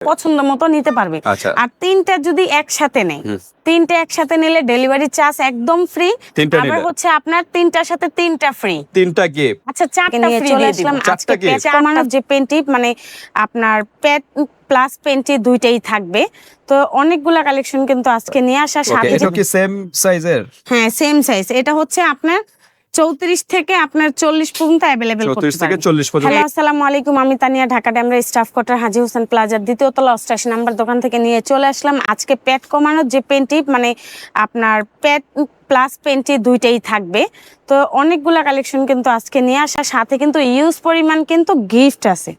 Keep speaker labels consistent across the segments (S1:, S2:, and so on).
S1: পছন্দ মতো নিতে পারবে।
S2: আচ্ছা।
S1: আর তিনটা যদি একসাথে নেয়। তিনটা একসাথে নিলে ডেলিভারি চার্জ একদম ফ্রি আবার হচ্ছে আপনার তিনটার সাথে তিনটা ফ্রি
S2: তিনটা গিফট
S1: আচ্ছা চারটা ফ্রি চলে
S2: দিয়ে চারটা
S1: আজকে? পেঁচা আমার যে পেন্টি মানে আপনার পেট প্লাস পেন্টি দুইটাই থাকবে। তো অনেকগুলা কালেকশন কিন্তু আজকে নিয়ে আসা সাথে
S2: এটা কি সেম সাইজের
S1: হ্যাঁ সেম সাইজ এটা হচ্ছে আপনার চৌত্রিশ থেকে আপনার চল্লিশ পর্যন্ত অ্যাভেলেবেল
S2: চৌত্রিশ থেকে চল্লিশ পর্যন্ত।
S1: হ্যালো আসসালামু আলাইকুম আমি তানিয়া ঢাকা ড্যামরা স্টাফ কোয়ার্টার হাজি হোসেন প্লাজার দ্বিতীয় তলা অষ্টাশি নাম্বার দোকান থেকে নিয়ে চলে আসলাম। আজকে পেট কমানোর যে পেন্টি মানে আপনার পেট প্লাস পেন্টি দুইটাই থাকবে। তো অনেকগুলা কালেকশন কিন্তু আজকে নিয়ে আসা সাথে কিন্তু ইউজ পরিমাণ কিন্তু গিফট আছে।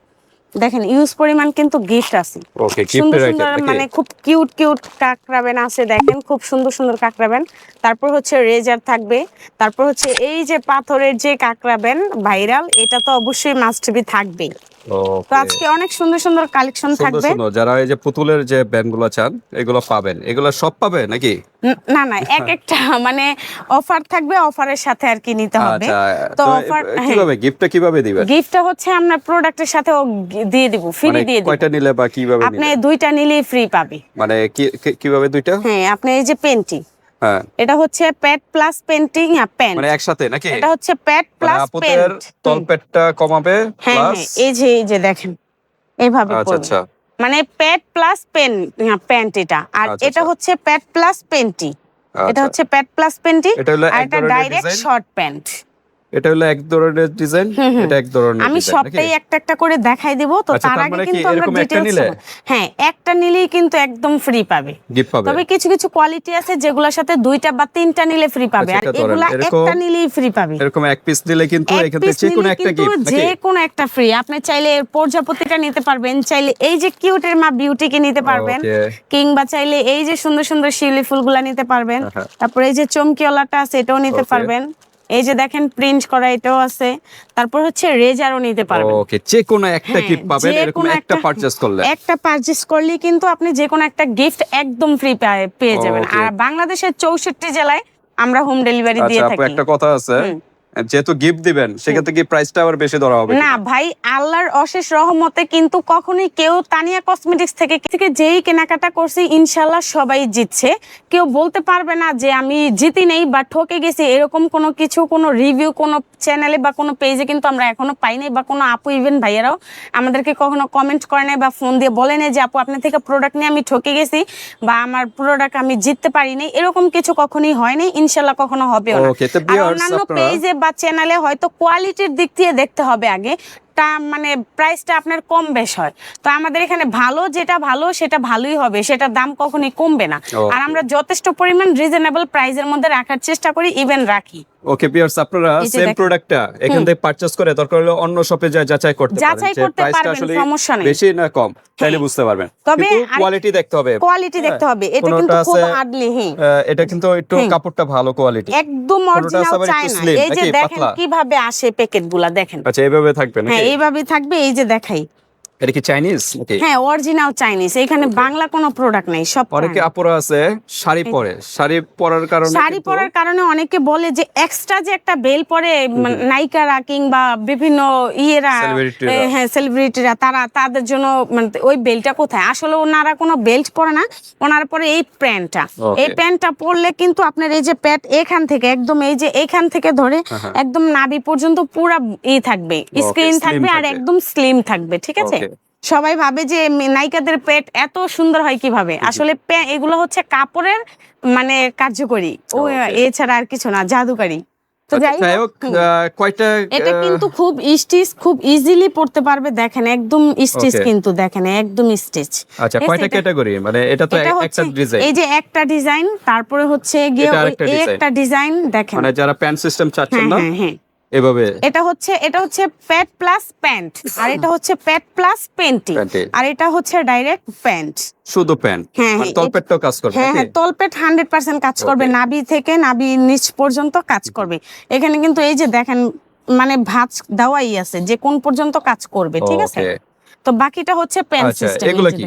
S1: দেখেন ইউজ পরিমাণ কিন্তু গিফট আছে।
S2: ওকে
S1: সুন্দর সুন্দর মানে খুব কিউট কিউট কাকরাবেন আছে দেখেন খুব সুন্দর সুন্দর কাকরাবেন তারপর হচ্ছে রেজার থাকবে। তারপর হচ্ছে এই যে পাথরের যে কাকরাবেন ভাইরাল এটা তো অবশ্যই মাস্ট বি থাকবে তো আজকে অনেক সুন্দর সুন্দর কালেকশন থাকবে।
S2: যারা এই যে পুতুলের যে ব্যান্ডগুলো চান এগুলো পাবেন। এগুলো সব পাবে নাকি?
S1: না না এক একটা মানে অফার থাকবে অফারের সাথে আর কি নিতে হবে।
S2: আচ্ছা
S1: তো অফার
S2: কীভাবে গিফটটা কীভাবে দিবেন?
S1: গিফটটা হচ্ছে আমরা প্রোডাক্টের সাথে দিয়ে দিব ফ্রি
S2: মানে
S1: দিয়ে দিব।
S2: কয়টা নিলে বা কীভাবে
S1: আপনি দুইটা নিলেই ফ্রি পাবে।
S2: মানে কীভাবে দুইটা?
S1: হ্যাঁ আপনি এই যে পেন্টি
S2: হ্যাঁ
S1: এটা হচ্ছে প্যাড প্লাস পেন্টিং আর প্যান্ট
S2: মানে একসাথে নাকি?
S1: এটা হচ্ছে প্যাড
S2: মানে
S1: প্লাস পেন্ট
S2: তলপেটটা কমাবে
S1: হ্যাঁ
S2: প্লাস
S1: হ্যাঁ এই যে এই যে দেখেন এইভাবে
S2: আচ্ছা আচ্ছা।
S1: মানে প্যাড প্লাস পেন প্যান্ট এটা। আর
S2: আচ্ছা,
S1: এটা
S2: আচ্ছা।
S1: হচ্ছে প্যাট প্লাস পেন্টি এটা
S2: আচ্ছা।
S1: হচ্ছে প্যাট প্লাস পেন্টি
S2: এটা হলো
S1: আর এটা ডাইরেক্ট শর্ট প্যান্ট
S2: এটা হলো এক ধরনের ডিজাইন। এটা এক ধরনের
S1: আমি সবটাই একটা একটা করে দেখাই দিব তো
S2: আচ্ছা,
S1: তার আগে
S2: মানে
S1: কিন্তু আমরা ডিটেইলস
S2: নিলে?
S1: হ্যাঁ একটা নিলেই কিন্তু একদম ফ্রি পাবে। তবে কিছু কিছু কোয়ালিটি আছে যেগুলোর সাথে দুইটা বা তিনটা নিলে ফ্রি পাবে। আর
S2: আচ্ছা, ধরেন,
S1: এগুলা একটা নিলেই ফ্রি পাবে।
S2: এরকম এক পিস দিলে কিন্তু এখান থেকে যে কোনো একটা গিফট
S1: যে কোনো একটা ফ্রি আপনি চাইলে প্রজাপতিটা নিতে পারবেন চাইলে এই যে কিউটের মা বিউটিকে নিতে পারবেন কিংবা চাইলে এই যে সুন্দর সুন্দর শিউলি ফুলগুলা নিতে পারবেন তারপরে এই যে চমকিওয়ালাটা আছে এটাও নিতে পারবেন। এই যে দেখেন প্রিন্ট করা এটাও আছে। তারপর হচ্ছে রেজারও নিতে পারবেন।
S2: ওকে যে কোনো একটা
S1: হ্যাঁ,
S2: গিফট পাবেন এরকম একটা পারচেজ করলে।
S1: একটা পারচেজ করলে কিন্তু আপনি যে কোনো একটা গিফট একদম ফ্রি পেয়ে যাবেন। আর বাংলাদেশের চৌষট্টি জেলায় আমরা হোম ডেলিভারি দিয়ে
S2: আচ্ছা
S1: থাকি।
S2: একটা কথা আছে। যেহেতু গিফট দিবেন সেক্ষেত্রে কি প্রাইসটা আবার বেশি ধরা হবে
S1: না ভাই আল্লাহর অশেষ রহমতে কিন্তু কখনোই কেউ তানিয়া কসমেটিক্স থেকে থেকে যেই কেনাকাটা করছি ইনশাল্লাহ সবাই জিতছে। কেউ বলতে পারবে না যে আমি জিতি নেই বা ঠকে গেছি এরকম কোনো কিছু কোনো রিভিউ কোনো চ্যানেলে বা কোনো পেজে কিন্তু আমরা এখনও পাই নাই বা কোনো আপু ইভেন ভাইয়ারাও আমাদেরকে কখনো কমেন্ট করে নাই বা ফোন দিয়ে বলে নাই যে আপু আপনার থেকে প্রোডাক্ট নিয়ে আমি ঠকে গেছি বা আমার প্রোডাক্ট আমি জিততে পারিনি এরকম কিছু কখনোই হয়নি ইনশাল্লাহ কখনো হবেও না। আর অন্যান্য পেজে বা চ্যানেলে হয়তো কোয়ালিটির দিক দিয়ে দেখতে হবে আগে। তা মানে প্রাইসটা আপনার কম বেশ হয়। তো আমাদের এখানে ভালো যেটা ভালো সেটা ভালোই হবে। সেটার দাম কখনোই কমবে না। আর আমরা যথেষ্ট পরিমাণ রিজনেবল প্রাইসের মধ্যে রাখার চেষ্টা করি ইভেন রাখি।
S2: ওকে ভিউয়ার্স আপনারা সেম প্রোডাক্টটা এখান থেকে পারচেজ করে দরকার হলে অন্য শপে যায় যাচাই করতে পারেন
S1: যাচাই
S2: যে
S1: করতে
S2: প্রাইসটা
S1: পারবেন,
S2: আসলে
S1: সমস্যা নেই।
S2: বেশি না কম তাইলে
S1: হ্যাঁ।
S2: বুঝতে পারবেন।
S1: তবে
S2: কোয়ালিটি দেখতে হবে।
S1: কোয়ালিটি
S2: হ্যাঁ,
S1: দেখতে হবে। এটা কিন্তু খুব আডলি হ্যাঁ
S2: এটা কিন্তু একটু কাপড়টা ভালো কোয়ালিটি
S1: একদম অরিজিনাল
S2: আছে আবার একটু
S1: চায় না
S2: slim,
S1: এই যে দেখেন কীভাবে আসে প্যাকেটগুলা দেখেন।
S2: আচ্ছা এইভাবে থাকবে
S1: হ্যাঁ এইভাবে থাকবে এই যে দেখাই।
S2: এটা কি চাইনিজ
S1: হ্যাঁ অরিজিনাল চাইনিজ এখানে বাংলা কোনো প্রোডাক্ট নেই সব
S2: অনেকে আপুরা আছে? শাড়ি পরে। শাড়ি পরার কারণে
S1: শাড়ি পরার কারণে অনেকে বলে যে এক্সট্রা যে একটা বেল পরে নায়িকারা কিংবা বিভিন্ন ইয়েরা হ্যাঁ সেলিব্রিটিরা তারা তাদের জন্য মানে ওই বেল্টটা কোথায়? আসলে ওনারা কোনো বেল্ট পরে না ওনারা পরে এই প্যান্টটা। এই প্যান্টটা পরলে কিন্তু আপনার এই যে প্যাট এখান থেকে একদম এই যে এখান থেকে ধরে
S2: হ্যাঁ,
S1: একদম নাভি পর্যন্ত পুরা ই থাকবে স্ক্রিন থাকবে আর একদম স্লিম থাকবে ঠিক আছে. সবাই ভাবে যে নায়িকাদের পেট এত সুন্দর হয় কীভাবে? আসলে এগুলো হচ্ছে কাপড়ের মানে কার্যকরী। ও এছাড়া আর কিছু না জাদুকারী। তো
S2: আচ্ছা,
S1: এটা কিন্তু খুব স্টিচ খুব ইজিলি পড়তে পারবে দেখেন একদম স্টিচ. কিন্তু দেখেন একদম স্টিচ।
S2: আচ্ছা কয়টা ক্যাটাগরি? মানে এটা তো
S1: এটা হচ্ছে
S2: একটা ডিজাইন
S1: এই যে একটা ডিজাইন তারপরে হচ্ছে গিয়ে। একটা ডিজাইন দেখেন।
S2: মানে যারা প্যান্ট সিস্টেম চাচ্ছেন
S1: হ্যাঁ
S2: না
S1: হ্যাঁ হ্যাঁ।
S2: এভাবে।
S1: এটা হচ্ছে এটা হচ্ছে প্যাট প্লাস প্যান্ট আর এটা হচ্ছে প্যাট প্লাস
S2: Panty।
S1: আর এটা হচ্ছে ডাইরেক্ট প্যান্ট
S2: শুধু প্যান্ট
S1: হ্যাঁ,
S2: মানে
S1: হ্যাঁ,
S2: তলপেটটাও কাজ করবে
S1: হ্যাঁ হ্যাঁ তলপেট হান্ড্রেড পার্সেন্ট কাজ করবে. নাভি থেকে নাভি নিচ পর্যন্ত কাজ করবে। এখানে কিন্তু এই যে দেখেন মানে ভাঁজ দেওয়াই আছে যে কোন পর্যন্ত কাজ করবে ঠিক আছে? তো বাকিটা হচ্ছে পেন
S2: আচ্ছা,
S1: সিস্টেম
S2: এগুলো কি?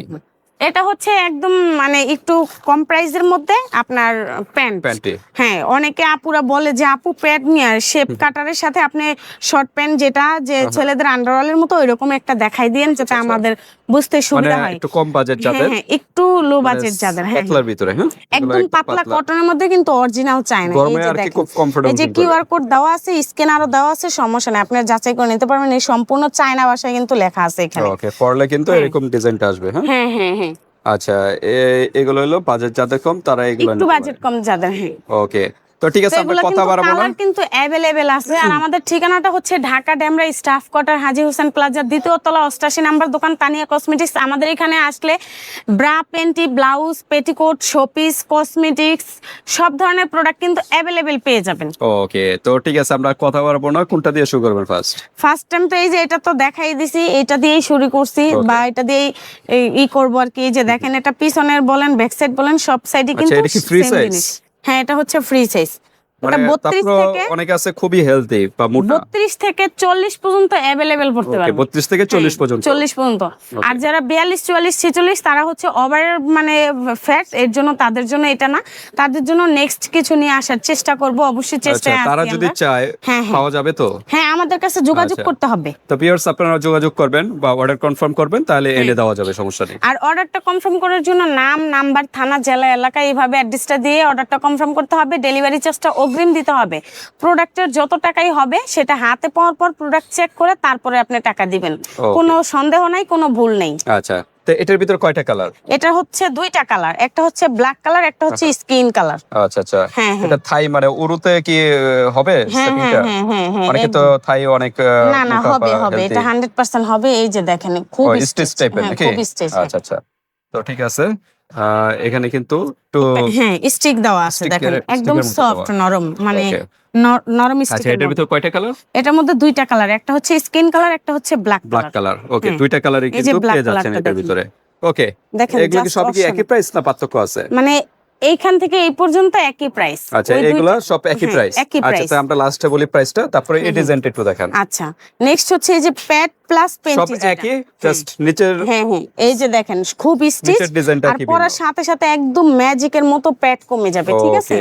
S1: এটা হচ্ছে একদম মানে একটু কম প্রাইসের মধ্যে আপনার প্যান্ট
S2: প্যান্টি
S1: হ্যাঁ অনেকে আপুরা বলে যে আপু প্যান্ট নিয়ে শেপ কাটারের সাথে আপনি শর্ট প্যান্ট যেটা যে ছেলেদের আন্ডারওয়ালের মতো ওইরকম একটা দেখাই দিয়েন যাতে
S2: আচ্ছা।
S1: আমাদের বুঝতে
S2: মানে
S1: সুবিধা হয়।
S2: একটু কম বাজেট
S1: হ্যাঁ
S2: যাদের?
S1: হ্যাঁ একটু লো
S2: মানে
S1: বাজেট যাদের হ্যাঁ হ্যাঁ।
S2: পাতলার ভিতরে হ্যাঁ?
S1: একদম পাতলা কটনের মধ্যে কিন্তু অরিজিনাল চাই না। এই যে দেখেন
S2: খুব কমফোর্টেবল
S1: এই যে কিউআর কোড দেওয়া আছে স্ক্যানারও দেওয়া আছে সমস্যা নেই। আপনি যাচাই করে নিতে পারবেন। এই সম্পূর্ণ চায়না ভাষায় কিন্তু লেখা আছে এখানে।
S2: ওকে পড়লে কিন্তু
S1: হ্যাঁ।
S2: এরকম ডিজাইনটা আসবে হ্যাঁ?
S1: হ্যাঁ হ্যাঁ হ্যাঁ।
S2: আচ্ছা এ- এগুলো হলো বাজেট যাদের কম তারা এগুলো
S1: একটু বাজেট কম যাদের হ্যাঁ।
S2: ওকে তো ঠিক আছে আমরা কথা বাড়াবো না
S1: কিন্তু অ্যাভেলেবেল আছে। আর আমাদের ঠিকানাটা হচ্ছে ঢাকা ড্যামরা স্টাফ কোয়ার্টার হাজি হোসেন প্লাজার দ্বিতীয় তলা অষ্টাশি নাম্বার দোকান তানিয়া কসমেটিক্স। আমাদের এখানে আসলে bra panty blouse petticoat showpiece cosmetics সব ধরনের প্রোডাক্ট কিন্তু অ্যাভেলেবেল পেয়ে যাবেন।
S2: ওকে তো ঠিক আছে আমরা কথা বাড়াবো না। কোনটা দিয়ে শুরু করবেন ফার্স্ট
S1: ফার্স্ট টাইম তো এই যে এটা তো দেখাই দিছি এটা দিয়েই শুরু করছি বা এটা দিয়েই ই করব আর কি। যে দেখেন এটা পিছনের বলেন ব্যাক সাইড বলেন সব সাইডে
S2: আচ্ছা,
S1: কিন্তু
S2: এটা কি
S1: হ্যাঁ এটা হচ্ছে ফ্রি সাইজ
S2: মানে
S1: বত্রিশ
S2: তারপর
S1: থেকে
S2: অনেকে আছে খুবই হেলদি বা মোটা।
S1: বত্রিশ থেকে চল্লিশ পর্যন্ত অ্যাভেলেবেল পড়তে পারবে।
S2: বত্রিশ থেকে চল্লিশ
S1: হ্যাঁ,
S2: পর্যন্ত।
S1: চল্লিশ পর্যন্ত। আর যারা বিয়াল্লিশ চুয়াল্লিশ ছেচল্লিশ তারা হচ্ছে ওভার মানে ফ্যাট এর জন্য তাদের জন্য এটা না। তাদের জন্য নেক্সট কিছু নিয়ে আসার চেষ্টা করব। অবশ্যই
S2: আচ্ছা
S1: চেষ্টায়
S2: তারা যদি চায়
S1: হ্যাঁ, হ্যাঁ।
S2: পাওয়া যাবে তো?
S1: হ্যাঁ আমাদের কাছে যোগাযোগ
S2: আচ্ছা।
S1: করতে হবে।
S2: তো আপনারা যোগাযোগ করবেন বা অর্ডার কনফার্ম করবেন তাহলে
S1: হ্যাঁ।
S2: এনে দেওয়া যাবে সমস্যা নেই।
S1: আর অর্ডারটা কনফার্ম করার জন্য নাম নাম্বার থানা জেলা এলাকা এইভাবে অ্যাড্রেসটা দিয়ে অর্ডারটা কনফার্ম করতে হবে। ডেলিভারি চার্জটা অগ্রিম দিতে হবে। প্রোডাক্টের যত টাকাই হবে সেটা হাতে পাওয়ার পর প্রোডাক্ট চেক করে তারপরে আপনি টাকা দিবেন। কোনো সন্দেহ নাই কোনো ভুল নেই।
S2: আচ্ছা তো এটার ভিতর কয়টা কালার
S1: এটা হচ্ছে দুইটা কালার একটা হচ্ছে ব্ল্যাক কালার একটা হচ্ছে স্কিন কালার
S2: আচ্ছা আচ্ছা।
S1: হ্যাঁ, হ্যাঁ।
S2: এটা থাই মানে উরুতে কি হবে
S1: হ্যাঁ
S2: অনেকে তো থাই অনেক
S1: না না হবে হবে এটা হান্ড্রেড পার্সেন্ট হবে এই যে দেখেন খুব
S2: স্টিচ টাইপের নাকি? আচ্ছা আচ্ছা। তো ঠিক আছে। এখানে কিন্তু
S1: হ্যাঁ স্টিক দেওয়া আছে দেখেন একদম সফট নরম মানে নরম
S2: আচ্ছা
S1: স্টিক
S2: এটার ভিতর কয়টা কালার
S1: এটার মধ্যে দুইটা কালার একটা হচ্ছে স্কিন কালার একটা হচ্ছে ব্ল্যাক
S2: ব্ল্যাক
S1: কালার
S2: ওকে। দুইটা কালারই কিন্তু পেয়ে যাচ্ছেন এটার ভিতরে। ওকে
S1: দেখেন
S2: এগুলো কি সব কি একই প্রাইস না পার্থক্য আছে?
S1: মানে এইখান থেকে এই পর্যন্ত একই প্রাইস
S2: আচ্ছা এগুলা সব একই প্রাইস আচ্ছা
S1: price।
S2: তো আমরা লাস্টে বলি প্রাইসটা তারপরে এই ডিজাইনটা একটু দেখান।
S1: আচ্ছা নেক্সট হচ্ছে এই যে প্যাড প্লাস
S2: সব একই জাস্ট নিচের
S1: হ্যাঁ হ্যাঁ এই যে দেখেন খুব স্টিচ আর পরার সাথে সাথে একদম ম্যাজিকের মতো প্যাড কমে যাবে ঠিক আছে?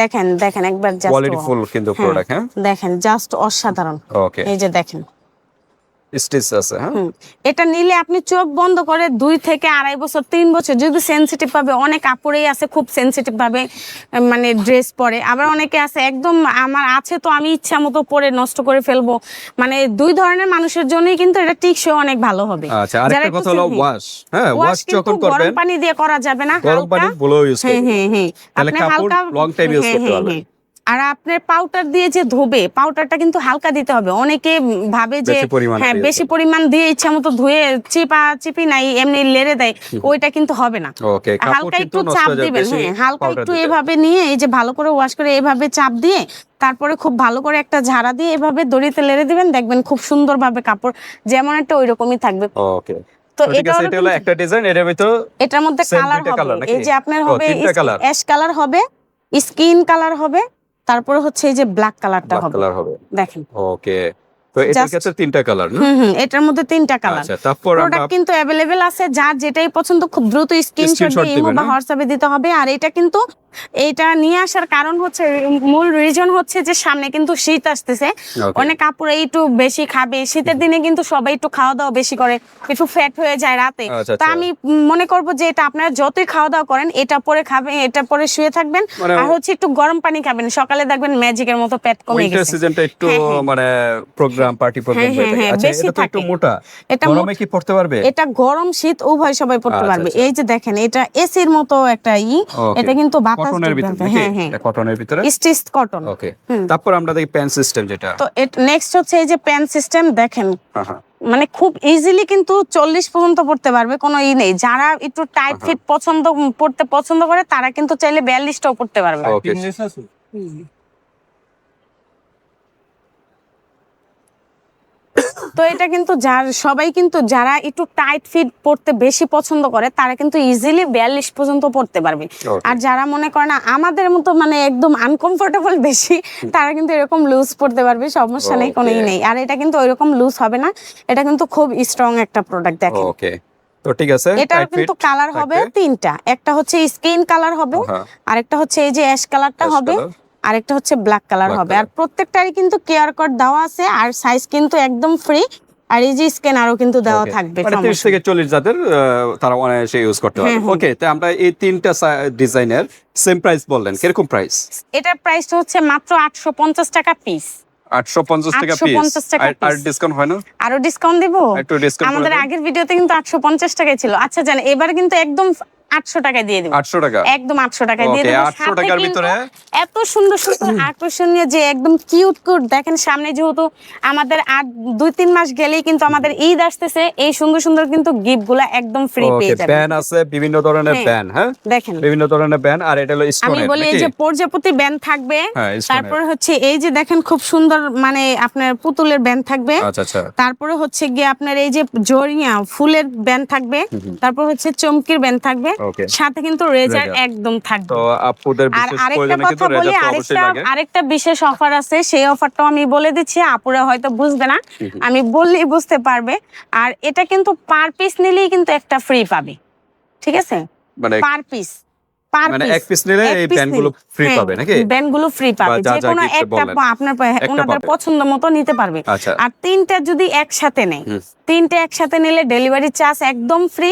S1: দেখেন দেখেন একবার জাস্ট
S2: কোয়ালিটি ফুল কিন্তু প্রোডাক্ট হ্যাঁ?
S1: দেখেন জাস্ট অসাধারণ।
S2: ওকে
S1: এই যে দেখেন।
S2: স্টিচ আছে হ্যাঁ?
S1: এটা নিলে আপনি চোখ বন্ধ করে দুই থেকে আড়াই বছর তিন বছর যদি সেনসিটিভ ভাবে অনেক আপুরেই আছে খুব সেনসিটিভ ভাবে মানে ড্রেস পরে। আবার অনেকে আছে একদম আমার আছে তো আমি ইচ্ছা মতো পরে নষ্ট করে ফেলব। মানে দুই ধরনের মানুষের জন্যই কিন্তু এটা টিকসই অনেক ভালো হবে।
S2: আচ্ছা আরেকটা কথা হলো
S1: হ্যাঁ,
S2: ওয়াশ হ্যাঁ
S1: ওয়াশ
S2: যখন
S1: গরম পানি দিয়ে করা যাবে না
S2: গরম পানি বলেও ইউজ
S1: হ্যাঁ হ্যাঁ হ্যাঁ। আপনি হালকা
S2: time use
S1: হ্যাঁ,
S2: করতে
S1: হ্যাঁ,
S2: পারবেন।
S1: আর আপনার পাউডার দিয়ে যে ধোবে পাউডারটা কিন্তু হালকা দিতে হবে। অনেকে ভাবে যে হ্যাঁ বেশি পরিমাণ দিয়ে ইচ্ছা মতো ধুয়ে চিপা চিপি নাই এমনি লেড়ে দেয় ওইটা কিন্তু হবে না। হালকা একটু চাপ দিবেন হ্যাঁ হালকা একটু এভাবে নিয়ে এই যে ভালো করে ওয়াশ করে এভাবে চাপ দিয়ে তারপরে খুব ভালো করে একটা ঝাড়া দিয়ে এভাবে দড়িতে লেড়ে দিবেন দেখবেন খুব সুন্দরভাবে কাপড় যেমন একটা ওইরকমই থাকবে।
S2: ওকে।
S1: তো এটা
S2: আছে হলো একটা ডিজাইন এর ভিতর
S1: এটার মধ্যে কালার হবে। এই যে আপনার হবে অ্যাশ কালার হবে স্কিন কালার হবে তারপরে হচ্ছে এই যে ব্ল্যাক কালারটা হবে।
S2: কালার হবে।
S1: দেখেন।
S2: ওকে তো এটার ক্ষেত্রে তিনটা কালার না?
S1: হুম হুম এটার মধ্যে তিনটা কালার
S2: আচ্ছা তারপর
S1: প্রোডাক্ট কিন্তু अवेलेबल আছে যার যেটাই পছন্দ খুব দ্রুত স্ক্রিনশট দিয়ে ইমো বা
S2: হ্যাঁ?
S1: হোয়াটসঅ্যাপে দিতে হবে। আর এটা কিন্তু এইটা নিয়ে আসার কারণ হচ্ছে মূল রিজন হচ্ছে যে সামনে কিন্তু শীত আসতেছে। অনেক কাপড় একটু বেশি খাবে। শীতের দিনে কিন্তু সবাই একটু খাওয়া দাওয়া বেশি করে একটু ফ্যাট হয়ে যায় রাতে।
S2: আচ্ছা,
S1: তা
S2: আচ্ছা।
S1: আমি মনে করব যে এটা আপনারা যতই খাওয়া দাওয়া করেন এটা পরে খাবেন এটা পরে শুয়ে থাকবেন।
S2: মানে-
S1: আর হচ্ছে একটু গরম পানি খাবেন। সকালে দেখবেন ম্যাজিকের মতো পেট কমে গেছে।
S2: সিজনটা একটু
S1: হ্যাঁ, হ্যাঁ।
S2: মানে প্রোগ্রাম পার্টি প্রোগ্রাম
S1: হ্যাঁ, হ্যাঁ, হ্যাঁ,
S2: আচ্ছা এটা তো একটু মোটা।
S1: এটা
S2: গরমে কি পড়তে পারবে?
S1: এটা গরম শীত উভয় সবাই পড়তে
S2: আচ্ছা,
S1: পারবে।
S2: আচ্ছা।
S1: এই যে দেখেন এটা এসির মতো একটা ই। এটা কিন্তু বাতাস
S2: কটনের ভিতরে। নাকি
S1: হ্যাঁ হ্যাঁ।
S2: কটনের ভিতরে।
S1: স্টিচড কটন
S2: ওকে তারপর আমরা দেখি প্যান সিস্টেম যেটা।
S1: তো নেক্সট হচ্ছে এই যে প্যান সিস্টেম দেখেন।
S2: হ্যাঁ।
S1: মানে খুব ইজিলি কিন্তু চল্লিশ পর্যন্ত পড়তে পারবে কোনো ই নেই। যারা একটু টাইট ফিট পছন্দ পড়তে পছন্দ করে তারা কিন্তু চাইলে বিয়াল্লিশটাও পড়তে পারবে। তো এটা কিন্তু যার সবাই কিন্তু যারা একটু টাইট ফিট পড়তে বেশি পছন্দ করে তারা কিন্তু ইজিলি বিয়াল্লিশ পর্যন্ত পড়তে পারবে। আর যারা মনে করে না আমাদের মতো মানে একদম আনকমফোর্টেবল বেশি তারা কিন্তু এরকম লুজ পড়তে পারবে সমস্যা নেই কোনোই. নেই। আর এটা কিন্তু ওইরকম লুজ হবে না এটা কিন্তু খুব স্ট্রং একটা প্রোডাক্ট দেখেন।
S2: ওকে তো ঠিক আছে
S1: এটার কিন্তু কালার হবে তিনটা একটা হচ্ছে স্কিন কালার হবে
S2: হ্যাঁ।
S1: আরেকটা হচ্ছে এই যে অ্যাশ কালারটা হবে। আরেকটা হচ্ছে ব্ল্যাক কালার হবে। আর। প্রত্যেকটারই কিন্তু কেয়ার কোড দেওয়া আছে আর সাইজ কিন্তু একদম ফ্রি আর এই যে স্ক্যানারও কিন্তু দেওয়া থাকবে
S2: মানে তিরিশ
S1: সমস্যা
S2: থেকে চল্লিশ যাদের তারা অনায়াসে ইউজ করতে পারবে। ওকে তাই আমরা এই তিনটা ডিজাইনের সেম প্রাইস বললেন কীরকম প্রাইস
S1: এটার প্রাইসটা হচ্ছে মাত্র আটশো পঞ্চাশ টাকা পিস
S2: আটশো পঞ্চাশ টাকা পিস আর ডিসকাউন্ট হয় না?
S1: আরও ডিসকাউন্ট দিব?
S2: একটু ডিসকাউন্ট
S1: আমাদের আগের ভিডিওতে কিন্তু আটশো পঞ্চাশ টাকায় ছিল। আচ্ছা জান এবার কিন্তু একদম আটশো টাকায় দিয়ে দিব।
S2: আটশো টাকা?
S1: একদম আটশো টাকায় দিয়ে দেবো।
S2: আটশো টাকার ভিতরে?
S1: এত সুন্দর সুন্দর আকর্ষণীয় যে একদম কিউট কিউট দেখেন সামনে যেহেতু আমাদের আর দুই তিন মাস গেলেই কিন্তু আমাদের ঈদ আসতেছে এই সুন্দর সুন্দর কিন্তু গিফটগুলা একদম ফ্রি পেয়ে যাবেন।
S2: ব্যান আছে বিভিন্ন ধরনের। ব্যান হ্যাঁ?
S1: দেখেন।
S2: বিভিন্ন ধরনের ব্যান আর এটা হলো
S1: আমি বলি এই যে প্রজাপতি ব্যান থাকবে
S2: হ্যাঁ,
S1: তারপর হচ্ছে এই যে দেখেন খুব সুন্দর মানে আপনার পুতুলের ব্যান্ড থাকবে।
S2: আচ্ছা আচ্ছা।
S1: তারপরে হচ্ছে গিয়ে আপনার এই যে জরিয়া ফুলের ব্যান থাকবে তারপর হচ্ছে চমকির ব্যান্ড থাকবে। সাথে কিন্তু রেজার একদম থাকবে।
S2: তো আপুদের
S1: আর
S2: বিশেষ
S1: আরেকটা
S2: প্রয়োজনে কিন্তু
S1: কথা বলি
S2: রেজার অবশ্যই
S1: আরেকটা
S2: লাগে।
S1: আরেকটা বিশেষ অফার আছে সেই অফারটাও আমি বলে দিচ্ছি আপুরা হয়তো বুঝবে না। আমি বললেই বুঝতে পারবে। আর এটা কিন্তু পার পিস নিলেই কিন্তু একটা ফ্রি পাবে। ঠিক আছে?
S2: মানে
S1: পার পিস পার
S2: মানে এক পিস নিলে এই ব্যান ফ্রি পাবে নাকি?
S1: ব্যান্ড ফ্রি পাবে।
S2: যে
S1: কোনো একটা আপনার ওনাদের পছন্দ মতো নিতে পারবে। আর তিনটা যদি একসাথে নেয় তিনটা একসাথে নিলে ডেলিভারি চার্জ একদম ফ্রি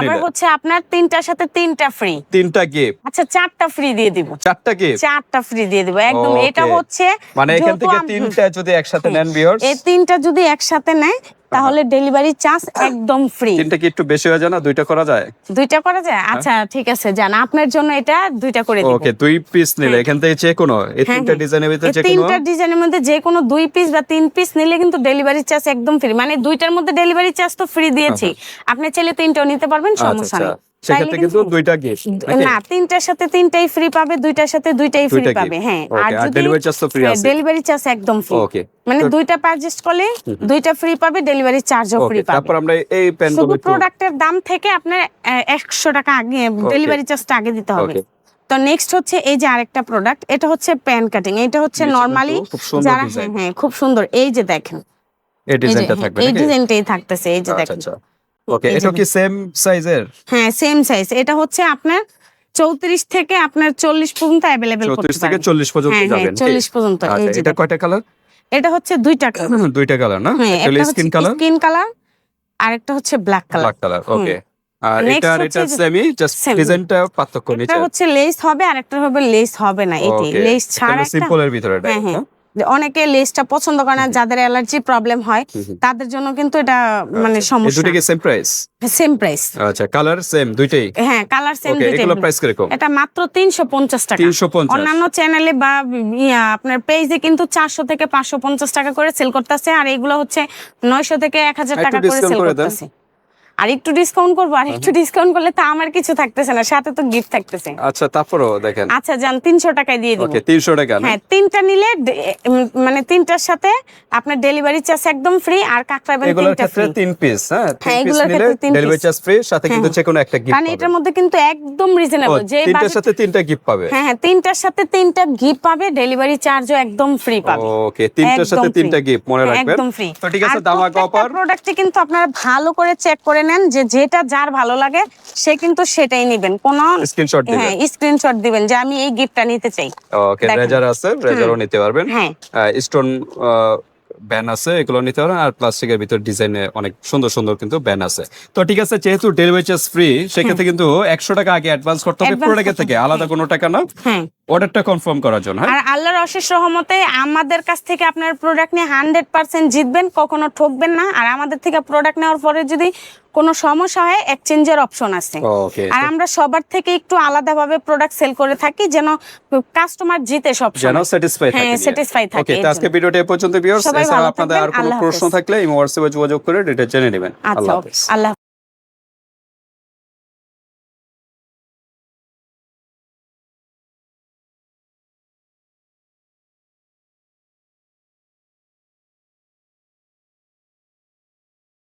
S1: আবার হচ্ছে আপনার তিনটার সাথে তিনটা ফ্রি
S2: তিনটা গিফট
S1: আচ্ছা চারটা ফ্রি দিয়ে দিব।
S2: চারটা গিফট
S1: চারটা ফ্রি দিয়ে দিব। একদম এটা হচ্ছে
S2: মানে এখান থেকে তিনটা যদি একসাথে নেন ভিউয়ার্স
S1: এই তিনটা যদি একসাথে নেয় তাহলে ডেলিভারি চার্জ একদম ফ্রি
S2: তিনটা কি একটু বেশি হয়ে যায় না? দুইটা করা যায়?
S1: দুইটা করা যায়? আচ্ছা ঠিক আছে জান। আপনার জন্য এটা দুইটা করে দিব।
S2: ওকে দুই পিস নিলে
S1: হ্যাঁ।
S2: এখান থেকে যে কোনো এই
S1: হ্যাঁ,
S2: তিনটা
S1: হ্যাঁ।
S2: ডিজাইনের ভিতরে যে কোনো?
S1: তিনটা ডিজাইনের মধ্যে যে কোনো দুই পিস বা তিন পিস নিলে কিন্তু ডেলিভারি চার্জ একদম ফ্রি মানে দুইটার মধ্যে ডেলিভারি চার্জ তো ফ্রি দিয়েছি। আপনি চাইলে তিনটাও নিতে পারবেন
S2: আচ্ছা
S1: সমস্যা
S2: আচ্ছা।
S1: নেই।
S2: সেক্ষেত্রে কিন্তু দুইটা গিফট
S1: না তিনটার সাথে তিনটাই ফ্রি পাবে দুইটার সাথে দুইটাই ফ্রি পাবে হ্যাঁ।
S2: আর charge তো free আছে?
S1: ডেলিভারি চার্জ একদম ফ্রি
S2: ওকে
S1: মানে দুইটা পারচেজ করলে দুইটা ফ্রি পাবে ডেলিভারি চার্জও ফ্রি পাবে
S2: তারপর আমরা এই প্যান
S1: শুধু প্রোডাক্টের দাম থেকে আপনার একশো টাকা আগে ডেলিভারি চার্জটা আগে দিতে হবে। তো নেক্সট হচ্ছে এই যে আরেকটা প্রোডাক্ট এটা হচ্ছে প্যান কাটিং এটা হচ্ছে নরমালি যারা হ্যাঁ হ্যাঁ খুব সুন্দর। এই যে দেখেন
S2: এই ডিজাইনটা থাকবে
S1: এই ডিজাইনটাই থাকতেছে এই যে
S2: আচ্ছা
S1: দেখেন।
S2: আচ্ছা। ওকে এটা কি সেম সাইজের
S1: হ্যাঁ সেম সাইজ এটা হচ্ছে আপনার চৌত্রিশ থেকে আপনার চল্লিশ পর্যন্ত অ্যাভেলেবেল
S2: চৌত্রিশ থেকে চল্লিশ পর্যন্ত
S1: হ্যাঁ হ্যাঁ
S2: যাবেন।
S1: চল্লিশ পর্যন্ত।
S2: আচ্ছা এটা কয়টা কালার
S1: এটা হচ্ছে দুইটা কালার
S2: দুইটা কালার না?
S1: হ্যাঁ
S2: একটা স্কিন কালার
S1: স্কিন কালার আর একটা হচ্ছে black colour
S2: black colour okay আর এটা আর এটা সেমি জাস্ট. ডিজাইনটা পার্থক্য নিচে।
S1: হচ্ছে লেস হবে আর একটা হবে লেস হবে না
S2: ওকে
S1: লেস ছাড়া একটা
S2: সিম্পলের ভিতরে এটা
S1: হ্যাঁ? অনেকে লেসটা পছন্দ করে না যাদের অ্যালার্জি প্রবলেম হয় তাদের জন্য কিন্তু এটা মানে
S2: আচ্ছা,
S1: সমস্যা।
S2: দুটো কি সেম প্রাইস
S1: সেম প্রাইস
S2: আচ্ছা কালার সেম দুইটাই?
S1: হ্যাঁ কালার সেম
S2: ওকে এগুলো প্রাইস কীরকম?
S1: এটা মাত্র তিনশো পঞ্চাশ টাকা।
S2: 350
S1: অন্যান্য চ্যানেলে বা আপনার পেজে কিন্তু চারশো থেকে পাঁচশো পঞ্চাশ টাকা করে সেল করতেছে আর এগুলো হচ্ছে নয়শো থেকে এক হাজার
S2: একটু
S1: টাকা করে সেল করতেছে। আর একটু ডিসকাউন্ট করব আর একটু ডিসকাউন্ট করলে তা আমার কিছু থাকতেছে না সাথে তো গিফট থাকতেছে।
S2: আচ্ছা তারপরও দেখেন।
S1: আচ্ছা যান তিনশো টাকায় দিয়ে দিব।
S2: ওকে তিনশো টাকা
S1: হ্যাঁ তিনটা নিলে মানে তিনটার সাথে আপনার ডেলিভারি চার্জ একদম ফ্রি আর কাঁকড়াবেন
S2: এগুলোর
S1: তিনটা
S2: ক্ষেত্রে তিন পিস হ্যাঁ?
S1: হ্যাঁ, এগুলোর ক্ষেত্রে তিন
S2: ডেলিভারি চার্জ ফ্রি সাথে কিন্তু
S1: হ্যাঁ,
S2: যে কোনো একটা গিফট
S1: কারণ এটার মধ্যে কিন্তু একদম রিজনেবল যে
S2: তিনটার সাথে তিনটা গিফট পাবে?
S1: হ্যাঁ হ্যাঁ তিনটার সাথে তিনটা গিফট পাবে ডেলিভারি চার্জও একদম ফ্রি পাবে।
S2: ওকে তিনটার সাথে তিনটা গিফট মনে রাখবেন।
S1: একদম ফ্রি
S2: তো ঠিক আছে দামাকা অফার
S1: প্রোডাক্টে কিন্তু আপনারা ভালো করে চেক করে নেন যে যেটা যার ভালো লাগে সে কিন্তু সেটাই নেবেন। কোন
S2: স্ক্রিনশট দিবেন।
S1: হ্যাঁ স্ক্রিনশট দিবেন যে আমি এই গিফটটা নিতে চাই।
S2: ওকে রেজার আছে রেজারও নিতে পারবেন।
S1: হ্যাঁ।
S2: স্টোন ব্যান আছে এগুলো নিতে পারেন আর প্লাস্টিকের ভিতর ডিজাইনে অনেক সুন্দর সুন্দর কিন্তু ব্যান আছে। তো ঠিক আছে যেহেতু ডেলিভারি চার্জ ফ্রি সেক্ষেত্রে কিন্তু একশো টাকা আগে অ্যাডভান্স করতে হবে প্রোডাক্টের থেকে। আলাদা কোনো টাকা না।
S1: হ্যাঁ।
S2: অর্ডারটা কনফার্ম করার জন্য হ্যাঁ?
S1: আর আল্লাহর অশেষ রহমতে আমাদের কাছ থেকে আপনার প্রোডাক্ট নিয়ে হান্ড্রেড পার্সেন্ট জিতবেন কখনো ঠকবেন না। আর আমাদের থেকে প্রোডাক্ট নেওয়ার পরে যদি কোনো সমস্যা হয় এক্সচেঞ্জের অপশন আছে। আর আমরা সবার থেকে একটু আলাদাভাবে প্রোডাক্ট সেল করে থাকি যেন কাস্টমার জিতে সব
S2: যেন স্যাটিসফাই
S1: হ্যাঁ,
S2: থাকে
S1: satisfy থাকে
S2: ওকে আজকে ভিডিওটা এ পর্যন্ত ভিউয়ার্স আপনাদের আর কোনো প্রশ্ন থাকলে এই হোয়াটসঅ্যাপে যোগাযোগ করে ডিটেইলস জেনে নেবেন।
S1: আচ্ছা
S2: আল্লাহ
S1: আল্লাহ